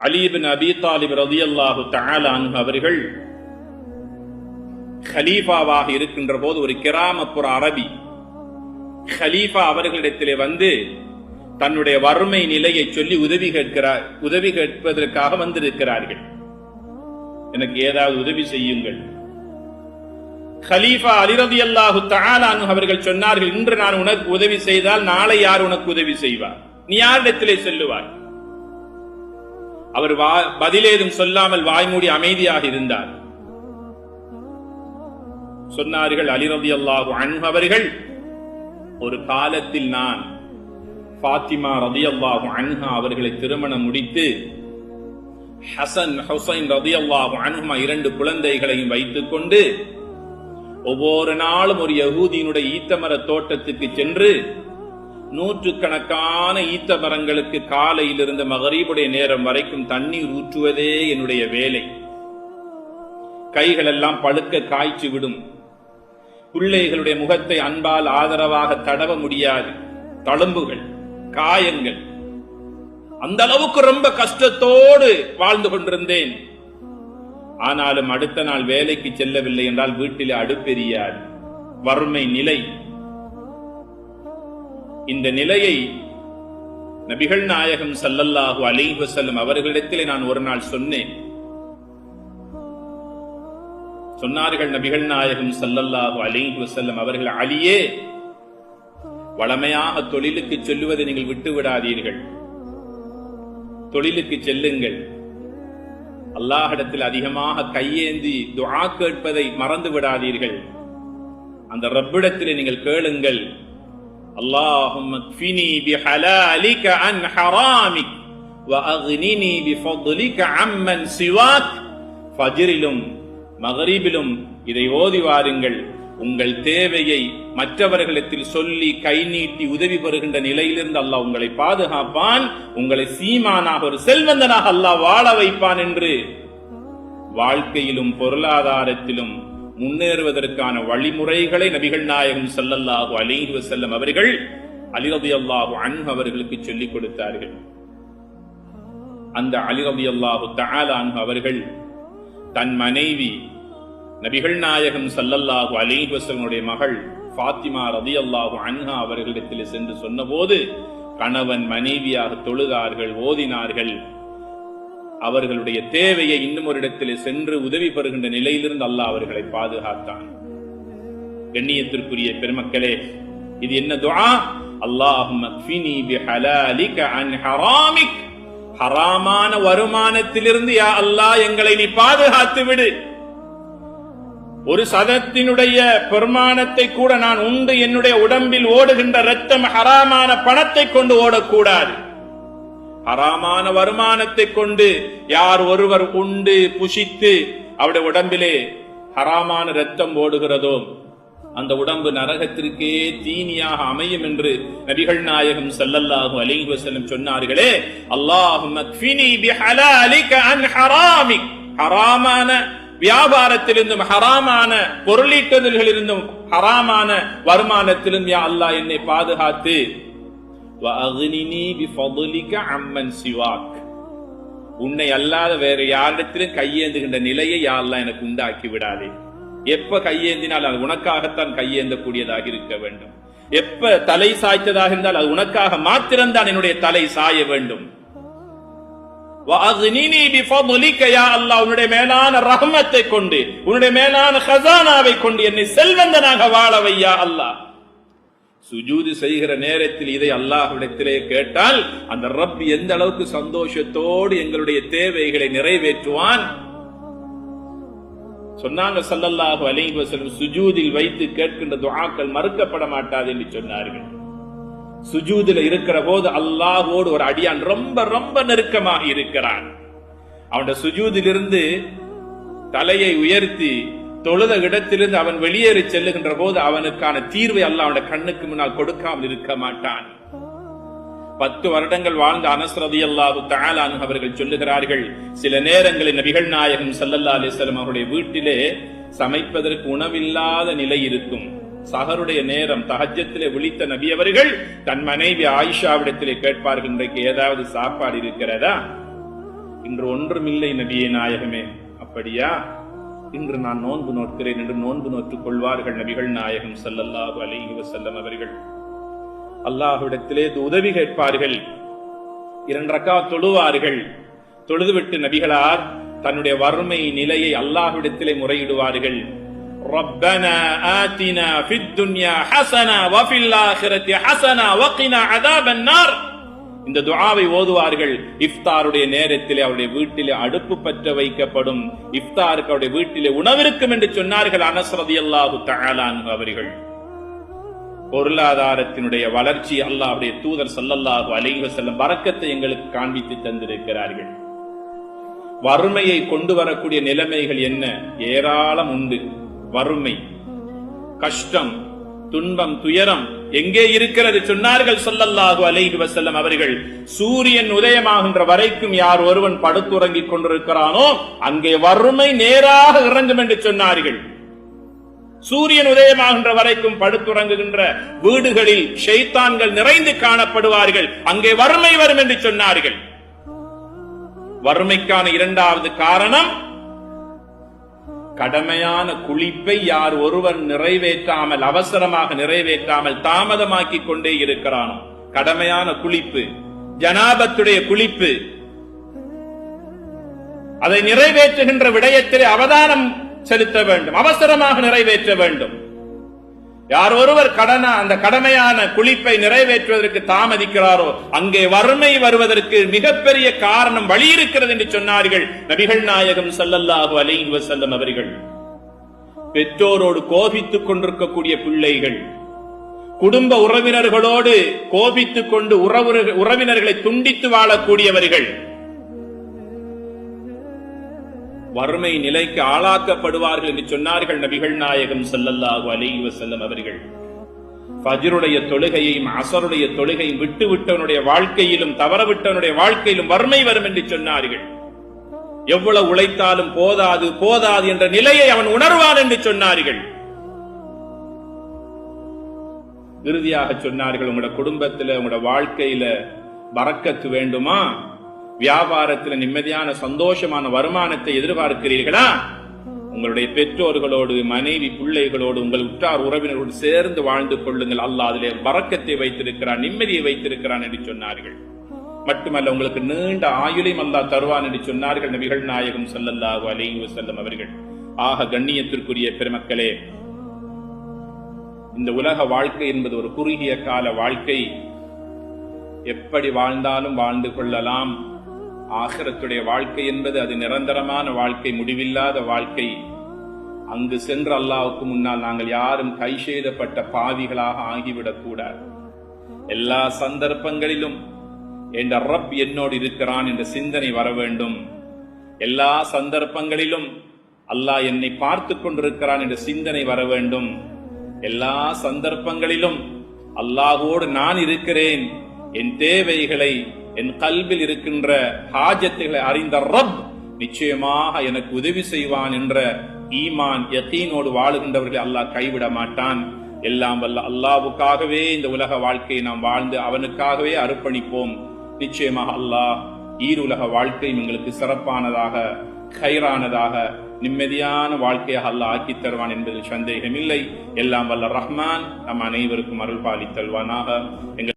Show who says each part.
Speaker 1: அலீபின் அபி தாலிப் ரதியல்லாஹு தஆலான் அவர்கள் ஹலீஃபாவாக இருக்கின்ற போது ஒரு கிராமப்புற அரபி ஹலீஃபா அவர்களிடத்திலே வந்து தன்னுடைய வறுமை நிலையை சொல்லி உதவி கேட்கிறார் உதவி கேட்பதற்காக வந்திருக்கிறார்கள். எனக்கு ஏதாவது உதவி செய்யுங்கள். ஹலீஃபா அலிரதி அல்லாஹு தஆலான் அவர்கள் சொன்னார்கள் இன்று நான் உனக்கு உதவி செய்தால் நாளை யார் உனக்கு உதவி செய்வார்? நீ யாரிடத்திலே செல்லுவாய்? அவர் வா- பதிலேதும் சொல்லாமல் வாய்மூடி அமைதியாக இருந்தார். சொன்னார்கள் அலிரதி அல்லாஹு அன்ஹு அவர்கள் ஒரு காலத்தில் நான் ஃபாத்திமா ரதியல்லாஹு அன்ஹா அவர்களை திருமணம் முடித்து ஹசன் ஹுசைன் ரதியல்லாஹு அன்ஹா இரண்டு குழந்தைகளையும் வைத்துக் கொண்டு ஒவ்வொரு நாளும் ஒரு யகூதியினுடைய ஈத்தமர தோட்டத்துக்கு சென்று நூற்றுக்கணக்கான ஈத்த மரங்களுக்கு காலையிலிருந்து மகரீபுடைய நேரம் வரைக்கும் தண்ணீர் ஊற்றுவதே என்னுடைய வேலை. கைகளெல்லாம் பழுக்க காய்ச்சி விடும். பிள்ளைகளுடைய முகத்தை அன்பால் ஆதரவாக தடவ முடியாது. தழும்புகள் காயங்கள். அந்த அளவுக்கு ரொம்ப கஷ்டத்தோடு வாழ்ந்து கொண்டிருந்தேன். ஆனாலும் அடுத்த நாள் வேலைக்கு செல்லவில்லை என்றால் வீட்டிலே அடுப்பெரியாது. வறுமை நிலை. இந்த நிலையை நபிகள் நாயகம் சல்லல்லாஹு அலைஹி செல்லும் அவர்களிடத்திலே நான் ஒரு நாள் சொன்னேன். சொன்னார்கள் நபிகள் நாயகம் சல்லல்லாஹு அலிஹு செல்லும் அவர்கள் அலியே வளமையாக தொழிலுக்கு சொல்லுவதை நீங்கள் விட்டு விடாதீர்கள். தொழிலுக்கு செல்லுங்கள். அல்லாஹிடத்தில் அதிகமாக கையேந்தி துஆ கேட்பதை மறந்து விடாதீர்கள். அந்த ரப்பிடத்திலே நீங்கள் கேளுங்கள். اللهم اكفني بحلالك عن حرامك واغنني بفضلك عمن سواك ஃபஜ்ரிலும் மகரிபிலும் இதை ஓதி வாருங்கள் உங்கள் தேவையை மற்றவர்களிடத்தில் சொல்லி கை நீட்டி உதவி பெறுகின்ற நிலையிலிருந்து அல்லாஹ் உங்களை பாதுகாப்பான் உங்களை சீமானாக ஒரு செல்வந்தனாக அல்லாஹ் வாழ வைப்பான் என்று வாழ்க்கையிலும் பொருளாதாரத்திலும் முன்னேறுவதற்கான வழிமுறைகளை நபிகள் நாயகம் ஸல்லல்லாஹு அலிஹி வசல்லம் அவர்கள் அலிரபி அல்லாஹு அன்ஹு அவர்களுக்கு சொல்லிக் கொடுத்தார்கள். அந்த அலிரபி அல்லாஹு தஆலா அவர்கள் தன் மனைவி நபிகள் நாயகம் சல்லல்லாஹு அலிஹி வஸல்லமுடைய மகள் ஃபாத்திமா ரலியல்லாஹு அன்ஹா அவர்களிடத்தில் சென்று சொன்னபோது கணவன் மனைவியாக தொழுதார்கள் ஓதினார்கள். அவர்களுடைய தேவையை இன்னும் ஒரு இடத்திலே சென்று உதவி பெறுகின்ற நிலையிலிருந்து அல்லாஹ் அவர்களை பாதுகாத்தான். கண்ணியத்திற்குரிய பெருமக்களே இது என்ன துஆ? அல்லாஹும் அன் ஹராமிக். ஹராமான வருமானத்திலிருந்து யா அல்லாஹ் எங்களை நீ பாதுகாத்து விடு. ஒரு சதத்தினுடைய பெருமானத்தை கூட நான் உண்டு என்னுடைய உடம்பில் ஓடுகின்ற ரத்தம் ஹராமான பணத்தை கொண்டு ஓடக்கூடாது. ஹராமான வருமானத்தை கொண்டு யார் ஒருவர் உண்டு புஷித்து அவருடைய உடம்பிலே ஹராமான ரத்தம் ஓடுகிறதோ அந்த உடம்பு நரகத்திற்கே தீனியாக அமையும் என்று நபிகள் நாயகம் ஸல்லல்லாஹு அலைஹி வஸல்லம் சொன்னார்களே அல்லாஹும் அன் ஹராமான வியாபாரத்திலிருந்தும் ஹராமான பொருளீட்டுதல்களிலிருந்தும் ஹராமான வருமானத்திலும் யா அல்லாஹ் என்னை பாதுகாத்து உன்னை அல்லாத வேற யாரிடத்திலும் கையேந்துகின்ற நிலையை யாரெல்லாம் அல்லாஹ் எனக்கு உண்டாக்கி விடாதே. எப்ப கையேந்தினால் அது உனக்காகத்தான் கையேந்தக்கூடியதாக இருக்க வேண்டும். எப்ப தலை சாய்த்ததாக இருந்தால் அது உனக்காக மாத்திரம்தான் என்னுடைய தலை சாய வேண்டும். அல்லாஹ் உன்னுடைய மேலான ரஹ்மத்தை கொண்டு உன்னுடைய மேலான ஹஸானாவை கொண்டு என்னை செல்வந்தனாக வாழவையா அல்லாஹ். சுஜூது செய்கிற நேரத்தில் இதை அல்லாஹ்விடத்திலே கேட்டால் அந்த ரப் எந்த அளவுக்கு சந்தோஷத்தோடு எங்களுடைய தேவைகளை நிறைவேற்றுவான்? சொன்னாங்க சல்லல்லாஹு அலைஹி வஸல்லம் சுஜூதில் வைத்து கேட்கின்ற துஆக்கள் மறுக்கப்பட மாட்டாது என்று சொன்னார்கள். சுஜூதில் இருக்கிற போது அல்லாஹோடு ஒரு அடியான் ரொம்ப ரொம்ப நெருக்கமாக இருக்கிறான். அவனுடைய சுஜூதிலிருந்து தலையை உயர்த்தி தொழுத இடத்திலிருந்து அவன் வெளியேறி செல்லுகின்ற போது அவனுக்கான தீர்வை அல்ல அவனுடைய கண்ணுக்கு முன்னால் கொடுக்காமல் இருக்க மாட்டான். பத்து வருடங்கள் வாழ்ந்த அனஸ்ரதி அல்லாது தாலான் அவர்கள் சொல்லுகிறார்கள் சில நேரங்களில் நபிகள் நாயகம் சல்லல்லா அலிஸ்லம் அவருடைய வீட்டிலே சமைப்பதற்கு உணவில்லாத நிலை இருக்கும். சகருடைய நேரம் தஹஜத்திலே விழித்த நபி அவர்கள் தன் மனைவி ஆயிஷாவிடத்திலே கேட்பார்கள் இன்றைக்கு ஏதாவது சாப்பாடு இருக்கிறதா? இன்று ஒன்றுமில்லை நபியே நாயகமே. அப்படியா? இன்று நான் நோன்பு நோக்கிறேன் என்று நோன்பு நோற்றுக் கொள்வார்கள் நபிகள் நாயகம் ஸல்லல்லாஹு அலைஹி வஸல்லம் அவர்கள் அல்லாஹ்விடத்திலே உதவி கேட்பார்கள் இரண்டு ரக்கா தொழுவார்கள் தொழுதுவிட்டு நபிகளார் தன்னுடைய வறுமை நிலையை அல்லாஹ்விடத்திலே முறையிடுவார்கள் ربنا آتنا في الدنيا حسنة وفي الآخرة حسنة وقنا عذاب النار இந்த துஆவை ஓதுவார்கள். இஃப்தாருடைய நேரத்திலே அவருடைய வீட்டிலே அடுப்பு பற்ற வைக்கப்படும். இஃப்தாருக்கு அவருடைய வீட்டிலே உணவிருக்கும் என்று சொன்னார்கள் அனஸ் அல்லாஹு தகலான் அவர்கள். பொருளாதாரத்தினுடைய வளர்ச்சி அல்லாஹுடைய தூதர் சல்லல்லாஹு அலைஹி செல்லும் வரக்கத்தை எங்களுக்கு காண்பித்து தந்திருக்கிறார்கள். வறுமையை கொண்டு வரக்கூடிய நிலைமைகள் என்ன? ஏராளம் உண்டு. வறுமை கஷ்டம் துன்பம் துயரம் எங்கே இருக்கிறது சொன்னார்கள் சொல்லல்லாஹு அலைஹி வசல்லம் அவர்கள். சூரியன் உதயமாகின்ற வரைக்கும் யார் ஒருவன் படுத்துறங்கிக் கொண்டிருக்கிறானோ அங்கே வறுமை நேராக இறங்கும் என்று சொன்னார்கள். சூரியன் உதயமாகின்ற வரைக்கும் படுத்துறங்குகின்ற வீடுகளில் ஷைத்தான்கள் நிறைந்து காணப்படுவார்கள். அங்கே வறுமை வரும் என்று சொன்னார்கள். வறுமைக்கான இரண்டாவது காரணம் கடமையான குளிப்பை யார் ஒருவன் நிறைவேற்றாமல் அவசரமாக நிறைவேற்றாமல் தாமதமாக்கிக் கொண்டே இருக்கிறானோ? கடமையான குளிப்பு ஜனாபத்துடைய குளிப்பு. அதை நிறைவேற்றுகின்ற விடயத்திலே அவதானம் செலுத்த வேண்டும் அவசரமாக நிறைவேற்ற வேண்டும். யார் ஒருவர் கடனா அந்த கடமையான குளிப்பை நிறைவேற்றுவதற்கு தாமதிக்கிறாரோ அங்கே வறுமை வருவதற்கு மிகப்பெரிய காரணம் வழி இருக்கிறது என்று சொன்னார்கள் நபிகள் நாயகம் சல்லல்லாஹு அலை வசல்லம் அவர்கள். பெற்றோரோடு கோபித்துக் கொண்டிருக்கக்கூடிய பிள்ளைகள் குடும்ப உறவினர்களோடு கோபித்துக் கொண்டு உறவு உறவினர்களை துண்டித்து வாழக்கூடியவர்கள் வறுமை நிலைக்கு ஆளாக்கப்படுவார்கள் என்று சொன்னார்கள் நபிகள் நாயகம் செல்லல்லாஹு அலி வசல்லம் அவர்கள். பஜருடைய தொழுகையையும் அசருடைய தொழுகையும் விட்டு விட்டவனுடைய வாழ்க்கையிலும் தவறவிட்டவனுடைய வாழ்க்கையிலும் வறுமை வரும் என்று சொன்னார்கள். எவ்வளவு உழைத்தாலும் போதாது போதாது என்ற நிலையை அவன் உணர்வான் என்று சொன்னார்கள். இறுதியாக சொன்னார்கள் உங்களோட குடும்பத்துல உங்களோட வாழ்க்கையில பறக்கத்து வேண்டுமா? வியாபாரத்தில் நிம்மதியான சந்தோஷமான வருமானத்தை எதிர்பார்க்கிறீர்களா? உங்களுடைய பெற்றோர்களோடு மனைவி பிள்ளைகளோடு உங்கள் உற்றார் உறவினரோடு சேர்ந்து வாழ்ந்து கொள்ளுங்கள். அல்லாஹ் அதிலே வரக்கத்தை வைத்திருக்கிறான் நிம்மதியை வைத்திருக்கிறான் என்று சொன்னார்கள். மட்டுமல்ல உங்களுக்கு நீண்ட ஆயுளையும் அல்லா தருவான் என்று சொன்னார்கள் நபிகள் நாயகம் ஸல்லல்லாஹு அலைஹி செல்லும் அவர்கள். ஆக கண்ணியத்திற்குரிய பெருமக்களே இந்த உலக வாழ்க்கை என்பது ஒரு குறுகிய கால வாழ்க்கை. எப்படி வாழ்ந்தாலும் வாழ்ந்து கொள்ளலாம். ஆகரத்துடைய வாழ்க்கை என்பது அது நிரந்தரமான வாழ்க்கை முடிவில்லாத வாழ்க்கை. அங்கு சென்று அல்லாவுக்கு முன்னால் நாங்கள் யாரும் கை செய்தப்பட்ட பாவிகளாக ஆகிவிடக் கூடாது எல்லா சந்தர்ப்பங்களிலும் என்ற ரப் என்னோடு இருக்கிறான் என்ற சிந்தனை வர வேண்டும். எல்லா சந்தர்ப்பங்களிலும் அல்லாஹ் என்னை பார்த்து கொண்டிருக்கிறான் என்ற சிந்தனை வர வேண்டும். எல்லா சந்தர்ப்பங்களிலும் அல்லாஹோடு நான் இருக்கிறேன். என் தேவைகளை என் கல்வில் இருக்கின்ற ஹாஜத்துகளை அறிந்த ரப் நிச்சயமாக எனக்கு உதவி செய்வான் என்ற ஈமான் யத்தீனோடு வாழுகின்றவர்களை அல்லாஹ் கைவிட மாட்டான். எல்லாம் வல்ல அல்லாவுக்காகவே இந்த உலக வாழ்க்கையை நாம் வாழ்ந்து அவனுக்காகவே அர்ப்பணிப்போம். நிச்சயமாக அல்லாஹ் ஈருலக வாழ்க்கையும் எங்களுக்கு சிறப்பானதாக கைரானதாக நிம்மதியான வாழ்க்கையாக அல்லாஹ் ஆக்கி தருவான் என்பதில் சந்தேகமில்லை. எல்லாம் வல்ல ரஹ்மான் நம் அனைவருக்கும் அருள் பாலித்தல்வானாக. எங்கள்